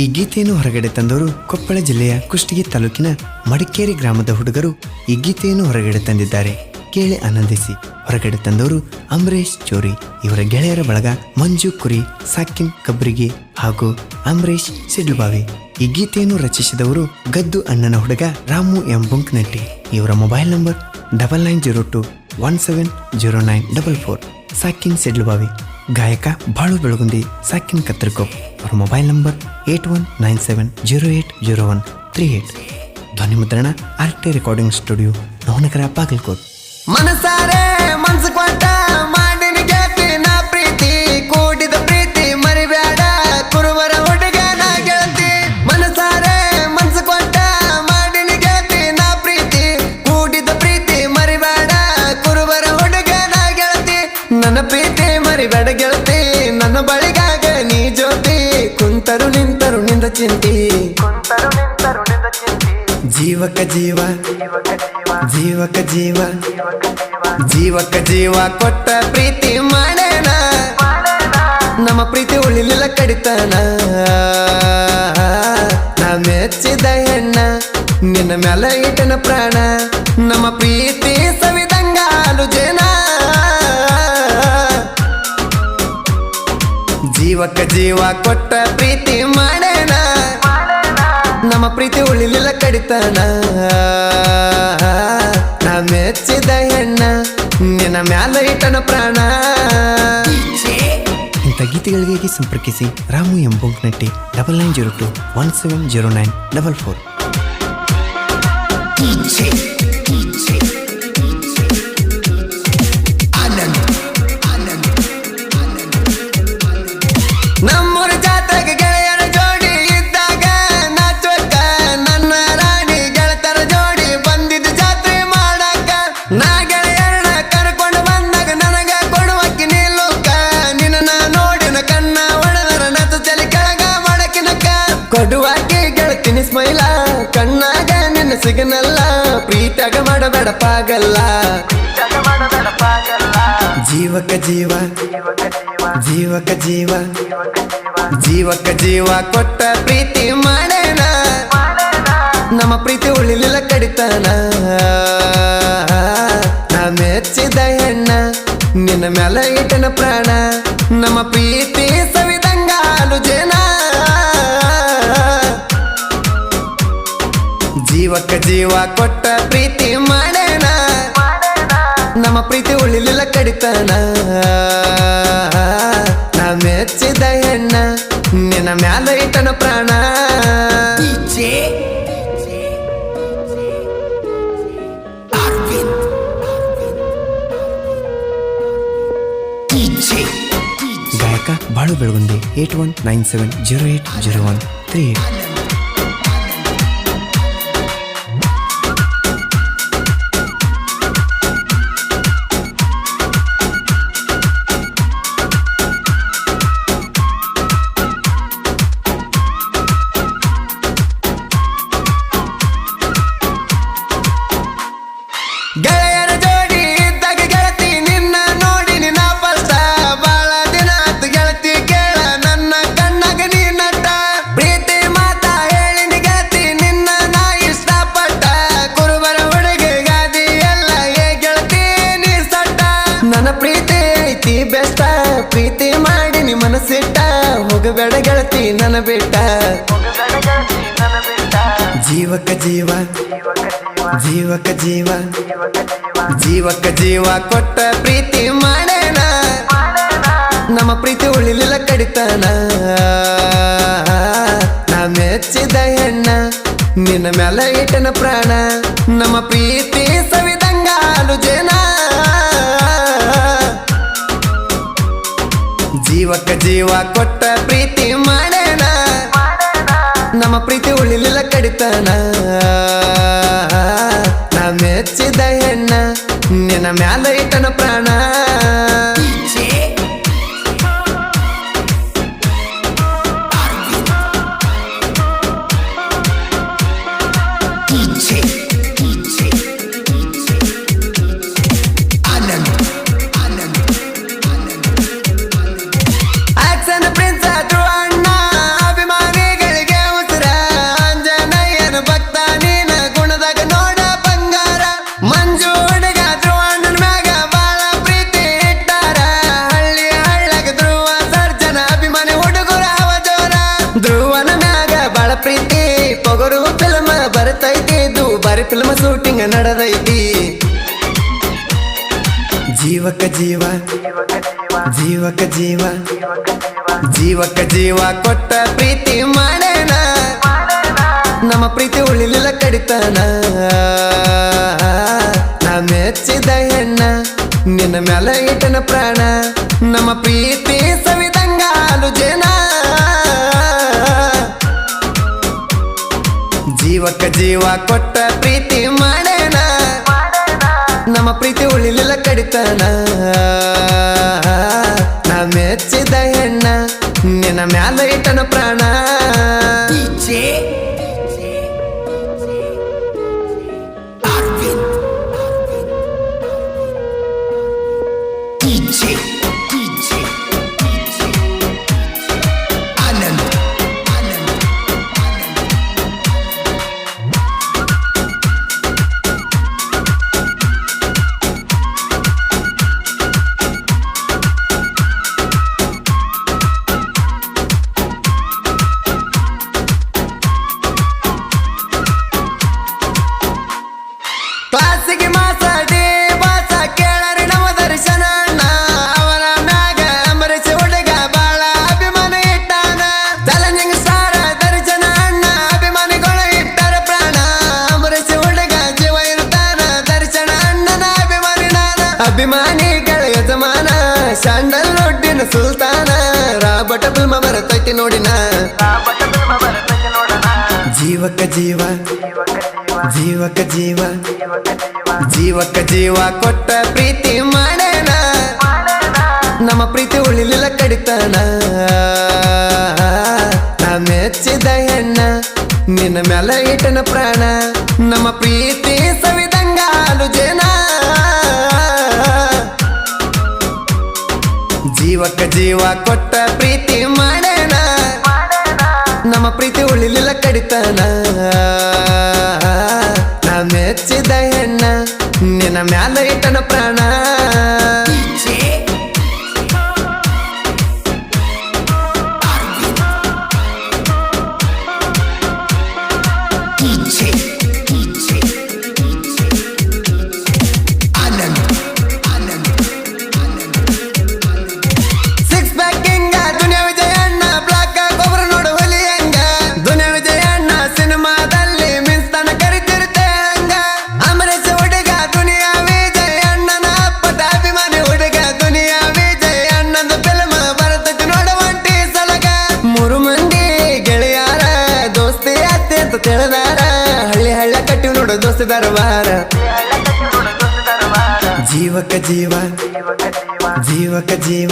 ಈ ಗೀತೆಯನ್ನು ಹೊರಗಡೆ ತಂದವರು ಕೊಪ್ಪಳ ಜಿಲ್ಲೆಯ ಕುಷ್ಟಗಿ ತಾಲೂಕಿನ ಮಡಿಕೇರಿ ಗ್ರಾಮದ ಹುಡುಗರು ಈ ಗೀತೆಯನ್ನು ಹೊರಗಡೆ ತಂದಿದ್ದಾರೆ. ಕೇಳಿ ಆನಂದಿಸಿ. ಹೊರಗಡೆ ತಂದವರು ಅಂಬರೀಶ್ ಚೋರಿ, ಇವರ ಗೆಳೆಯರ ಬಳಗ ಮಂಜು ಕುರಿ ಸಾಕಿನ್ ಕಬ್ರಿಗೆ ಹಾಗೂ ಅಂಬರೀಶ್ ಸಿಡ್ಲುಬಾವಿ. ಈ ಗೀತೆಯನ್ನು ರಚಿಸಿದವರು ಗದ್ದು ಅಣ್ಣನ ಹುಡುಗ ರಾಮು ಎಂ ಬುಂಕ್ನಟ್ಟಿ ಇವರ mobile number double nine zero two one seven zero nine double four. ಸಾಕಿನ್ Sidlubavi, ಗಾಯಕ ಬಾಳು ಬೆಳಗುಂದಿ ಸಾಕಿನ್ ಕತ್ತರ್ಕೋಪ್. ಅವರ mobile number eight one nine seven zero eight zero one three eight. ಧ್ವನಿ ಮುದ್ರಣ RT recording studio Navanagara Bagalkot. ಮನಸಾರೆ ಮನ್ಸು ಜೀವಕ ಜೀವ ಜೀವಕ ಜೀವ ಜೀವಕ ಜೀವ ಕೊಟ್ಟ ಪ್ರೀತಿ ಮಾಡೋಣ ನಮ್ಮ ಪ್ರೀತಿ ಉಳಿಲಿಲ್ಲ ಕಡಿತಾನ. ನಾ ಮೆಚ್ಚಿದ ಹೆಣ್ಣ, ನಿನ್ನ ಮೇಲೆ ಇಟ್ಟನ ಪ್ರಾಣ. ನಮ್ಮ ಪ್ರೀತಿ ಸವಿದಂಗಾಲು ಜನ ಜೀವಕ ಜೀವ ಕೊಟ್ಟ ಪ್ರೀತಿ ಮಾಡೇನ ಪ್ರೀತಿ ಉಳಿಲಿಲ್ಲ ಕಡಿತಾನ. ನಾ ಮೆಚ್ಚಿದ ಹೆಣ್ಣ, ನಿನ್ನ ಮ್ಯಾಲ ಇಟ್ಟನ ಪ್ರಾಣ. ಇಂಥ ಗೀತೆಗಳಿಗಾಗಿ ಸಂಪರ್ಕಿಸಿ Ramu M Bonknatti double nine zero two one seven zero nine double four. ಸಿಗನಲ್ಲ ಪ್ರೀತಾಗ ಮಾಡಬೇಡ ಪಾಗಲ್ಲ ಜೀವಕ ಜೀವ ಜೀವಕ ಜೀವ ಜೀವಕ ಜೀವ ಕೊಟ್ಟ ಪ್ರೀತಿ ಮಾಡೇನ ನಮ್ಮ ಪ್ರೀತಿ ಉಳಿಲಿಲ್ಲ ಕಡಿತಾನ. ನಾ ಮೆಚ್ಚಿದ ಹೆಣ್ಣ, ನಿನ್ನ ಮೇಲೆ ಇಟ್ಟನ ಪ್ರಾಣ. ನಮ್ಮ ಪ್ರೀತಿ ಸವಿದಂಗಾಲು ಜನ ಜೀವಕ್ಕ ಜೀವ ಕೊಟ್ಟ ಪ್ರೀತಿ ಮಾಡೋಣ ನಮ್ಮ ಪ್ರೀತಿ ಉಳಿಲಿಲ್ಲ ಕಡಿತಾನ. ನಾ ಮೆಚ್ಚಿದ ಹೆಣ್ಣ, ನಿನ್ನ ಮ್ಯಾಲ ಇಟ್ಟನ ಪ್ರಾಣ. ಗಾಯಕ Balu Belagundi eight one nine seven zero eight zero one three eight. ಜೀವಕ ಜೀವ ಜೀವಕ ಜೀವ ಜೀವಕ ಜೀವ ಕೊಟ್ಟ ಪ್ರೀತಿ ಮಾಡೋಣ ನಮ್ಮ ಪ್ರೀತಿ ಉಳಿಲಿಲ್ಲ ಕಡಿತಾನ. ನಾ ಮೆಚ್ಚಿದ ಹೆಣ್ಣ, ನಿನ್ನ ಮ್ಯಾಲ ಇಟ್ಟನ ಪ್ರಾಣ. ನಮ್ಮ ಪ್ರೀತಿ ಸವಿದಂಗಾಲು ಜನ ಜೀವಕ ಜೀವ ಕೊಟ್ಟ ಪ್ರೀತಿ ಮಾಡೋಣ ನಮ್ಮ ಪ್ರೀತಿ ಫಿಲ್ಮ್ ಶೂಟಿಂಗ್ ನಡೆದೈತಿ. ಜೀವಕ ಜೀವ ಜೀವಕ ಜೀವ ಜೀವಕ ಜೀವ ಕೊಟ್ಟ ಪ್ರೀತಿ ಮಾಡೋಣ ನಮ್ಮ ಪ್ರೀತಿ ಉಳಿಲಿಲ್ಲ ಕಡಿತಾನ. ನಾ ಮೆಚ್ಚಿದ ಹೆಣ್ಣ, ನಿನ್ನ ಮ್ಯಾಲ ಇಟ್ಟನ ಪ್ರಾಣ. ನಮ್ಮ ಪ್ರೀತಿ ಸವಿದಂಗಾಲು ಜನ ಜೀವಕ ಜೀವ ಕೊಟ್ಟ ಪ್ರೀತಿ ಮಾಡೋಣ ನಮ್ಮ ಪ್ರೀತಿ ಉಳಿಲಿಲ್ಲ ಕಡಿತಾನ. ನಾ ಮೆಚ್ಚಿದ ಹೆಣ್ಣ ನಿನ್ನ ಮ್ಯಾಲ ಇಟ್ಟನ ಪ್ರಾಣ. ಅಭಿಮಾನಿಗಳ ಯಜಮಾನ ಸ್ಯಾಂಡಲ್ ರೊಡ್ಡಿನ ಸುಲ್ತಾನ ರಾಬಟ ಫಿಲ್ಮ ಬರತೈತಿ ನೋಡಿನ. ಜೀವಕ ಜೀವ ಜೀವಕ ಜೀವ ಜೀವಕ ಜೀವ ಕೊಟ್ಟ ಪ್ರೀತಿ ಮಾಡೇನ ನಮ್ಮ ಪ್ರೀತಿ ಉಳಿಲಿಲ್ಲ ಕಡಿತಾನ. ಮೆಚ್ಚಿದ ಹೆಣ್ಣ, ನಿನ್ನ ಮೇಲೆ ಇಟ್ಟನ ಪ್ರಾಣ. ನಮ್ಮ ಪ್ರೀತಿ ಜೀವಕ್ಕ ಜೀವ ಕೊಟ್ಟ ಪ್ರೀತಿ ಮಾಡೋಣ ನಮ್ಮ ಪ್ರೀತಿ ಉಳಿಲಿಲ್ಲ ಕಡಿತಾನ. ನಾ ಮೆಚ್ಚಿದ ಹೆಣ್ಣ, ನಿನ್ನ ಮ್ಯಾಲ ಇಟ್ಟನ ಪ್ರಾಣ. ನೋಡು ದರ್ಬಾರ. ಜೀವಕ ಜೀವ. ಜೀವಕ ಜೀವ.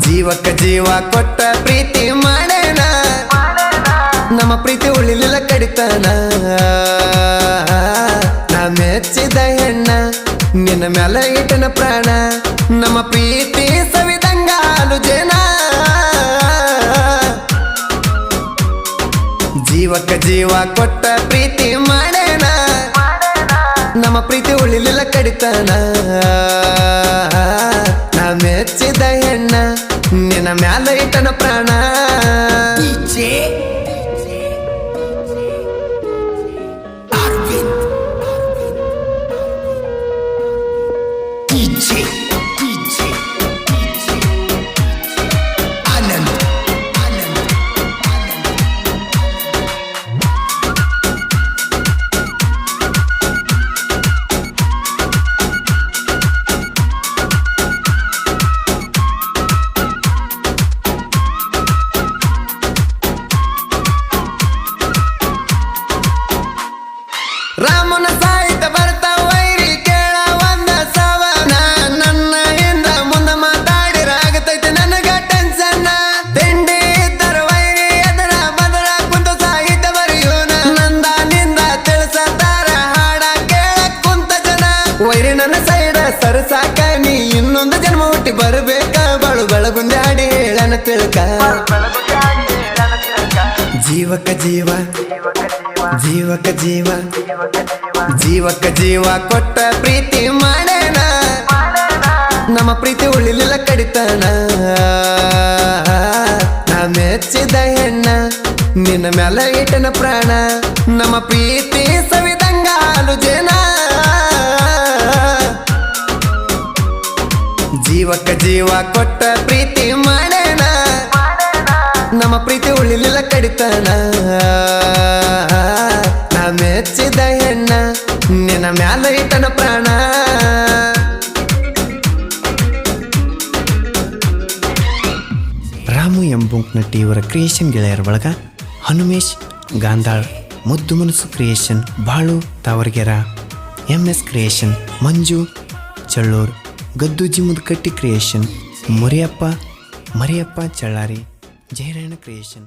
ಜೀವಕ ಜೀವ ಕೊಟ್ಟ ಪ್ರೀತಿ ಮಾಡೇನ. ನಮ್ಮ ಪ್ರೀತಿ ಉಳಿಲಿಲ್ಲ ಕಡಿತಾನ. ನಾ ಮೆಚ್ಚಿದ ಹೆಣ್ಣ, ನಿನ್ನ ಮೇಲೆ ಇಟ್ಟನ ಪ್ರಾಣ. ನಮ್ಮ ಪ್ರೀತಿ ಸವಿದಂಗಾಲು ಜನ ಜೀವಕ ಜೀವ ಕೊಟ್ಟ ಪ್ರೀತಿ ಮಾಡೇನ. ನಮ್ಮ ಪ್ರೀತಿ ಉಳಿಲಿಲ್ಲ ಕಡಿತಾನ. ನಾ ಮೆಚ್ಚಿದ ಹೆಣ್ಣ ನಿನ್ನ ಮ್ಯಾಲ ಇಟ್ಟನ ಪ್ರಾಣ. ಜೀವಕ ಜೀವ ಜೀವಕ ಜೀವ ಜೀವಕ ಜೀವ ಕೊಟ್ಟ ಪ್ರೀತಿ ಮಾಡೋಣ ನಮ್ಮ ಪ್ರೀತಿ ಉಳಿಲಿಲ್ಲ ಕಡಿತಾನ. ನಾ ಮೆಚ್ಚಿದ ಹೆಣ್ಣ, ನಿನ್ನ ಮ್ಯಾಲ ಇಟ್ಟನ ಪ್ರಾಣ. ನಮ್ಮ ಪ್ರೀತಿ ಸವಿದಂಗ ಹಾಲು ಜನ ಜೀವಕ ಜೀವ ಕೊಟ್ಟ ಪ್ರೀತಿ ಮಾಡೋಣ ನಮ್ಮ ಪ್ರೀತಿ ಉಳಿಲಿಲ್ಲ ಕಡಿತಾನ. ನಾ ಮೆಚ್ಚಿದ ಹೆಣ್ಣ, ನಿನ್ನ ಮ್ಯಾಲ ಇಟ್ಟನ ಪ್ರಾಣ. ರಾಮು ಎಂಬುಂಕ್ನಟ್ಟಿ ಇವರ ಕ್ರಿಯೇಷನ್ ಗೆಳೆಯರ ಬಳಗ, ಹನುಮೇಶ್ ಗಾಂಧಾಳ್. ಮುದ್ದು ಮನಸ್ಸು creation Balu Tavargera. M S creation Manju Challur. Gadduji Mudkatti creation Muriyappa, Mariyappa Challari. Jayarayana creation